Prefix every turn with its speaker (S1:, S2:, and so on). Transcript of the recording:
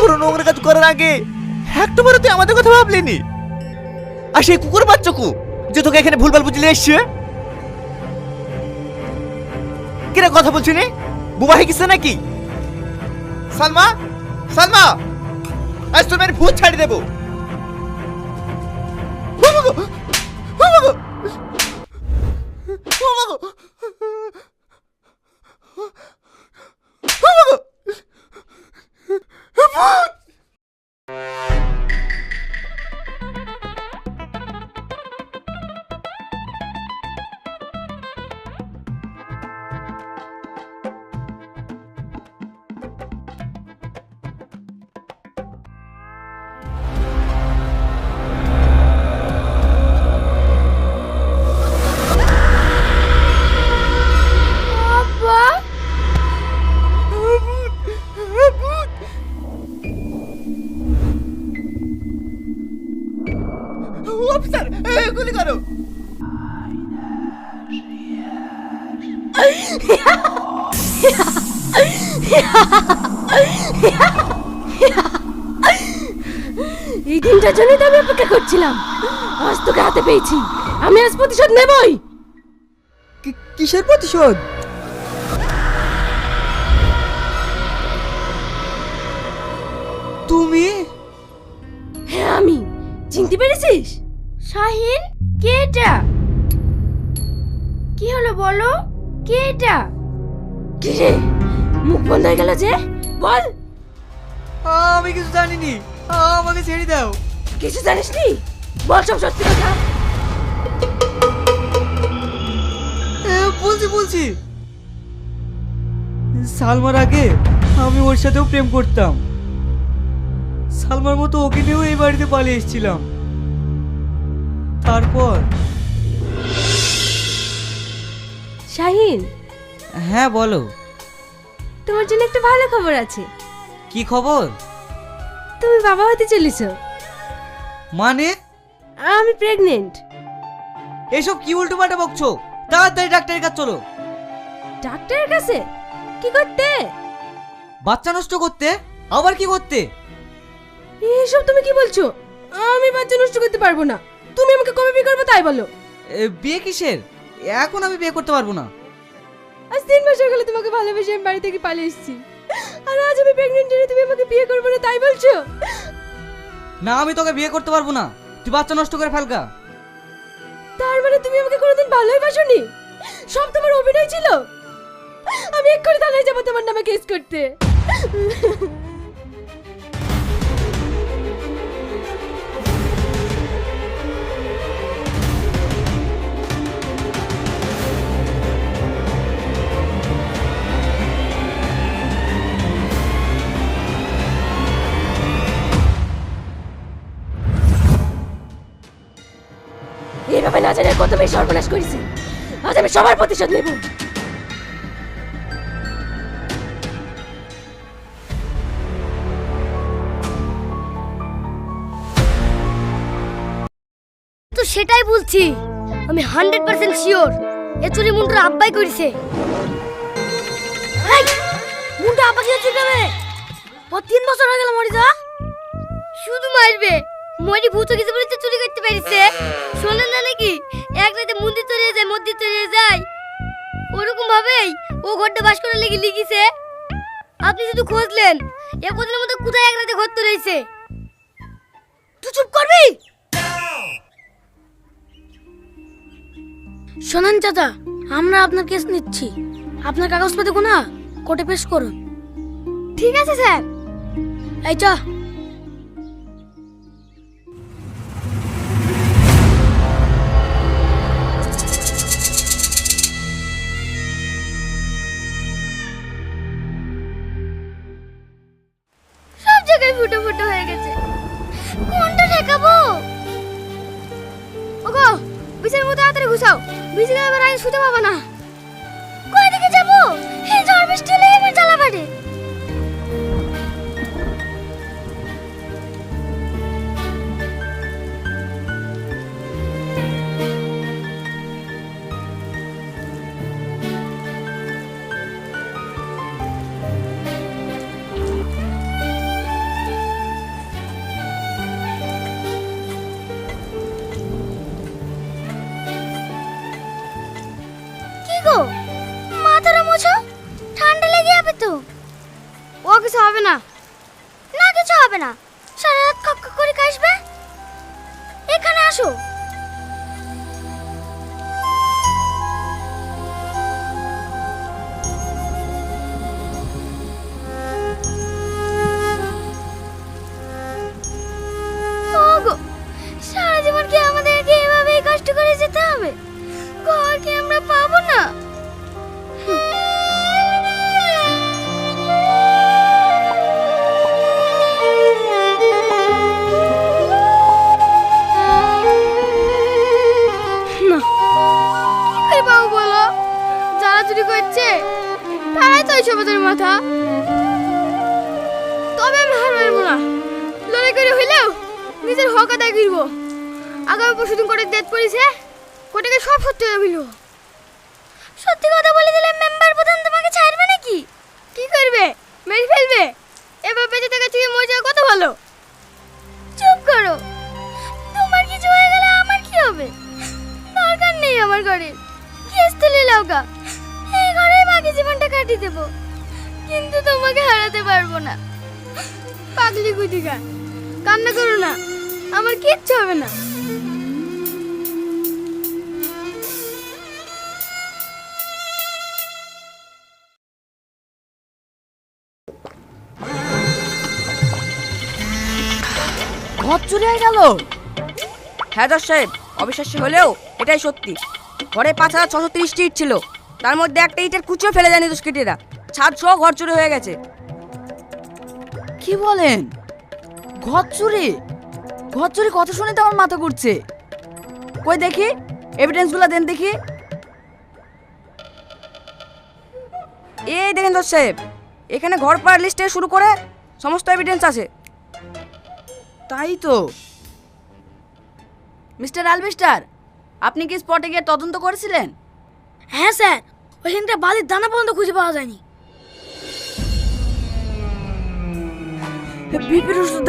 S1: বড় নোংরা কাজ করার আগে একটা তুই আমাদের কথা ভাবলিনি? আর সেই কুকুর বাচ্চাকু যে তোকে এখানে ভুলভাল বুঝলে এসছে? কিরে কথা বলছি নি? বুবা হয়ে নাকি? সালমা সালমা! আজ তোর মেয়ের ভূত ছাড়ি দেবো! ও মা গো! এই
S2: দিনটার জন্যই তো আমি অপেক্ষা করছিলাম। আজ তোকে হাতে পেয়েছি। আমি আজ প্রতিশোধ নেবই।
S3: কিসের প্রতিশোধ? তুমি?
S2: হ্যাঁ আমি। চিনতে পেরেছিস? শাহিন কে এটা? কি হলো বলো? কে এটা? কি রে? মুখ বন্ধ হয়ে গেল যে? বল।
S3: আমি কিছু জানিনি। আমাকে ছেড়ে দাও।
S2: কিছু জানিস নি বল সব সত্যি কথা।
S3: বলছি বলছি। সালমার আগে আমি ওর সাথেও প্রেম করতাম। সালমার মতো ওকে নিয়েও এই বাড়িতে পালিয়ে এসেছিলাম। তারপর
S2: শাহিন
S3: হ্যাঁ বলো।
S2: তোমার জন্য একটা ভালো খবর আছে।
S3: কি খবর?
S2: তুমি বাবা হতে চলেছো।
S3: মানে?
S2: আমি প্রেগনেন্ট
S3: এসব কি উল্টো পাল্টা বকছো? তাড়াতাড়ি ডাক্তারের কাছে চলো।
S2: ডাক্তারের কাছে? কি করতে?
S3: বাচ্চা নষ্ট করতে? আবার কি করতে?
S2: এসব তুমি কি বলছো? আমি বাচ্চা নষ্ট করতে পারব না। তুমি আমাকে কবে বিয়ে করবে তাই বলো।
S3: এ, বিয়ে কিসের? এখন আমি বিয়ে করতে পারব না।
S2: আজ তিন মাস হয়ে গেল তোমাকে ভালোবেসে আমি বাড়ি থেকে পালিয়ে এসেছি। আর আজ আমি প্রেগনেন্ট তুমি আমাকে বিয়ে করবে না তাই বলছো?
S3: না আমি তোকে বিয়ে করতে পারব না। তুই বাচ্চা নষ্ট করে ফেলকা
S2: তার মানে তুমি আমাকে কোনোদিন ভালোই বাসনি? সব তোমার অভিনয় ছিল? আমি এক্ষুনি থানায় যাব তোমার নামে কেস করতে। এভাবে না জানে কত বেশি সর্বনাশ করেছি। আজ আমি সবার প্রতিশোধ নেব।
S4: তো সেটাই বলছি। আমি হান্ড্রেড পার্সেন্ট শিওর। এ চুরি মুন্ডুর আব্বাই করেছে। মুন্ডু আব্বা কি হচ্ছে কেবে ও তিন বছর হয়ে গেল মরি যা শুধু মারবে। মরি ভূত কিছু বলেছে চুরি করতে পেরেছে। শোনেন না নাকি? এক রাতে মন্দির চলে যায় মন্দির চলে যায়। ওরকম ভাবেই ও ঘরটা বাস করে লেগে লিখিছে। আপনি শুধু খুঁজলেন এ কদিনের মধ্যে কোথায় এক রাতে ঘর তো রয়েছে তুই চুপ করবি? শোনান চাচা আমরা আপনার কেস নিচ্ছি। আপনার কাগজপাতি গুনা কোর্টে পেশ করুন। ঠিক আছে স্যার। এই চ জায়গায় ফুটো ফুটো হয়ে গেছে। কোনটা ঠেকাবো? ওগো বিছের মতো তাড়াতাড়ি ঘুষাও। বিছে এবার আইন শুতে পাবো না। হবে না। সারা রাত খক করে কাশবে। এখানে আসো। চুরি করছে? তারাই তো এইসব মাথা। তবে আমি হার মানবো না। লড়াই করে হইলেও নিজের হক আদায় করব। আগামী পরশুদিন করে ডেট পড়েছে। কোটাকে সব সত্যি ফেলব সত্যি কথা বলে দিলে মেম্বার প্রধান তোমাকে ছাড়বে নাকি? কি করবে? মেরে ফেলবে? এবার বেঁচে থাকা থেকে মরে যাওয়া কত ভালো? চুপ করো। তোমার কিছু হয়ে গেলে আমার কি হবে? দরকার নেই আমার ঘরে। কেস তুলে ঘরে বাকি জীবনটা কাটিয়ে দেবো। কিন্তু তোমাকে হারাতে পারব না। পাগলি গুটিকা, কান্না করো না। আমার কিচ্ছু হবে না।
S5: চুরি হয়ে গেল। হ্যাঁ সাহেব, অবিশ্বাস্য হলেও এটাই সত্যি। ঘরে পাঁচ হাজার ছশো তিরিশটি ইট ছিল। তার মধ্যে একটা ইটের কুচিও ফেলে যায়নি দুষ্কৃতীরা। ছাদ সহ ঘর চুরি হয়ে গেছে। কি বলেন? ঘর চুরি? ঘর চুরি কথা শুনে তো আমার মাথা ঘুরছে। কই দেখি? এভিডেন্সগুলো দেন দেখি। এই দেখেন দোষ সাহেব এখানে ঘর পাড়ার লিস্টে শুরু করে সমস্ত এভিডেন্স আছে। তাই তো। মিস্টার আলবিস্টার আপনি কি স্পটে গিয়ে তদন্ত করেছিলেন?
S4: হ্যাঁ স্যার। ওইখানটা বালির দানা পর্যন্ত খুঁজে পাওয়া যায়নি।
S5: বিপির ওষুধ